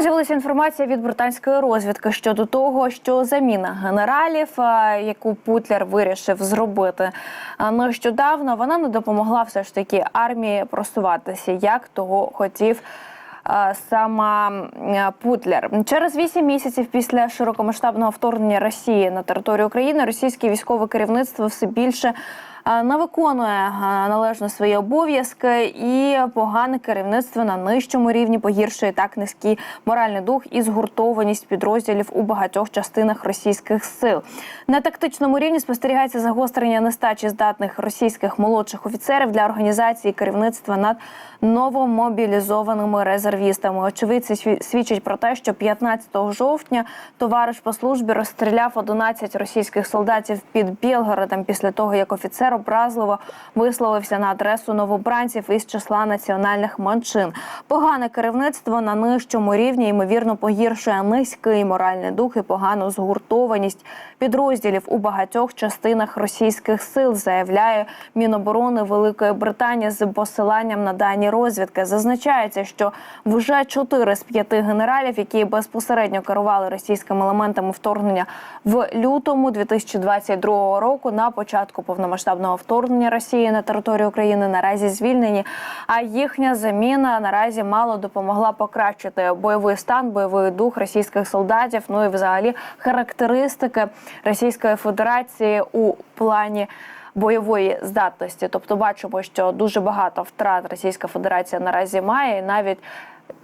З'явилася інформація від британської розвідки щодо того, що заміна генералів, яку Путлер вирішив зробити нещодавно, вона не допомогла все ж таки армії просуватися, як того хотів. Сама Путлер через вісім місяців після широкомасштабного вторгнення Росії на територію України російське військове керівництво все більше не виконує е, належно свої обов'язки, і погане керівництво на нижчому рівні погіршує так низький моральний дух і згуртованість підрозділів у багатьох частинах російських сил. На тактичному рівні спостерігається загострення нестачі здатних російських молодших офіцерів для організації керівництва над новомобілізованими резервістами. Очевидці сві- свідчать про те, що 15 жовтня товариш по службі розстріляв 11 російських солдатів під Білгородом після того, як офіцер образливо висловився на адресу новобранців із числа національних меншин. Погане керівництво на нижчому рівні ймовірно погіршує низький моральний дух і погану згуртованість підрозділів у багатьох частинах російських сил, заявляє Міноборони Великої Британії з посиланням на дані розвідки. Зазначається, що вже чотири з п'яти генералів, які безпосередньо керували російськими елементами вторгнення в лютому 2022 року, на початку повномасштабного вторгнення Росії на територію України наразі звільнені. А їхня заміна наразі мало допомогла покращити бойовий стан, бойовий дух російських солдатів. Ну і взагалі характеристики Російської Федерації у плані. Бойової здатності, тобто бачимо, що дуже багато втрат Російська Федерація наразі має, і навіть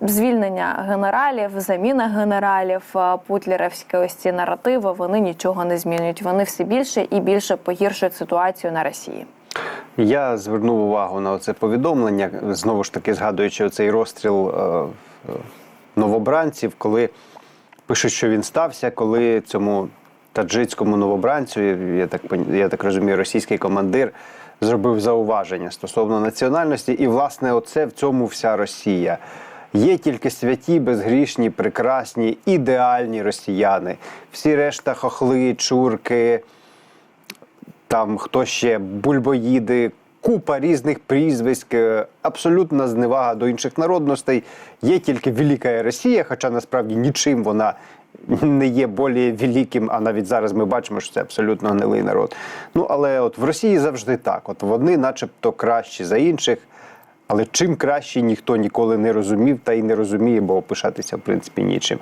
звільнення генералів, заміна генералів, путлерівські ось ці наративи вони нічого не змінюють. Вони все більше і більше погіршують ситуацію на Росії. Я звернув увагу на це повідомлення, знову ж таки згадуючи цей розстріл е, е, новобранців, коли пишуть, що він стався, коли цьому таджицькому новобранцю, я так я так розумію, російський командир зробив зауваження стосовно національності, і власне, оце в цьому вся Росія. Є тільки святі, безгрішні, прекрасні, ідеальні росіяни. Всі решта хохли, чурки, там хто ще бульбоїди, купа різних прізвиськ, е, абсолютна зневага до інших народностей. Є тільки Велика Росія, хоча насправді нічим вона не є більш великим, а навіть зараз ми бачимо, що це абсолютно гнилий народ. Ну але от в Росії завжди так. От вони, начебто, кращі за інших. Але чим краще ніхто ніколи не розумів та й не розуміє, бо опишатися в принципі нічим.